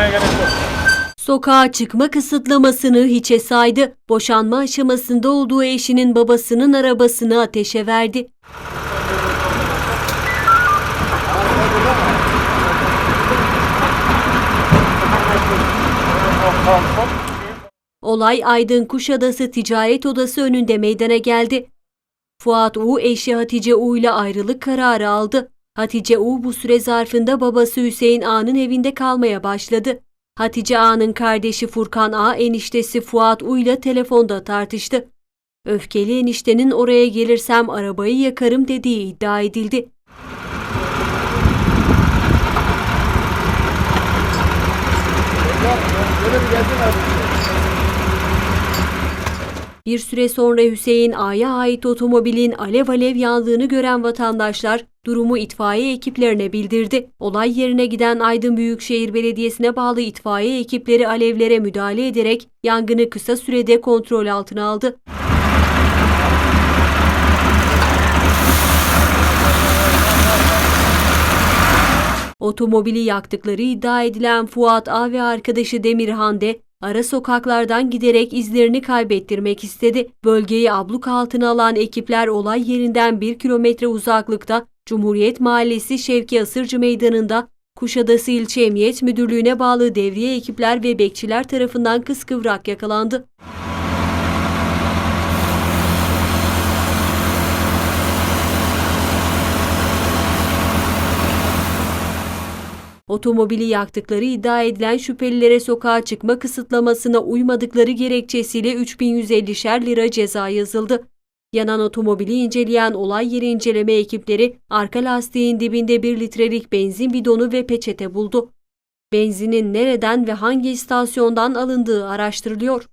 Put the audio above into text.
Bağırmaya gerek yok. Sokağa çıkma kısıtlamasını hiçe saydı. Boşanma aşamasında olduğu eşinin babasının arabasını ateşe verdi. Olay Aydın Kuşadası Ticaret Odası önünde meydana geldi. Fuat U eşi Hatice U ile ayrılık kararı aldı. Hatice U bu süre zarfında babası Hüseyin A'nın evinde kalmaya başladı. Hatice A'nın kardeşi Furkan A eniştesi Fuat U ile telefonda tartıştı. Öfkeli eniştenin oraya gelirsem arabayı yakarım dediği iddia edildi. Bir süre sonra Hüseyin A'ya ait otomobilin alev alev yandığını gören vatandaşlar durumu itfaiye ekiplerine bildirdi. Olay yerine giden Aydın Büyükşehir Belediyesi'ne bağlı itfaiye ekipleri alevlere müdahale ederek yangını kısa sürede kontrol altına aldı. Otomobili yaktıkları iddia edilen Fuat A ve arkadaşı Demirhan de ara sokaklardan giderek izlerini kaybettirmek istedi. Bölgeyi abluk altına alan ekipler olay yerinden bir kilometre uzaklıkta Cumhuriyet Mahallesi Şevki Asırcı Meydanı'nda Kuşadası İlçe Emniyet Müdürlüğü'ne bağlı devriye ekipler ve bekçiler tarafından kıskıvrak yakalandı. Otomobili yaktıkları iddia edilen şüphelilere sokağa çıkma kısıtlamasına uymadıkları gerekçesiyle 3150'şer lira ceza yazıldı. Yanan otomobili inceleyen olay yeri inceleme ekipleri arka lastiğin dibinde 1 litrelik benzin bidonu ve peçete buldu. Benzinin nereden ve hangi istasyondan alındığı araştırılıyor.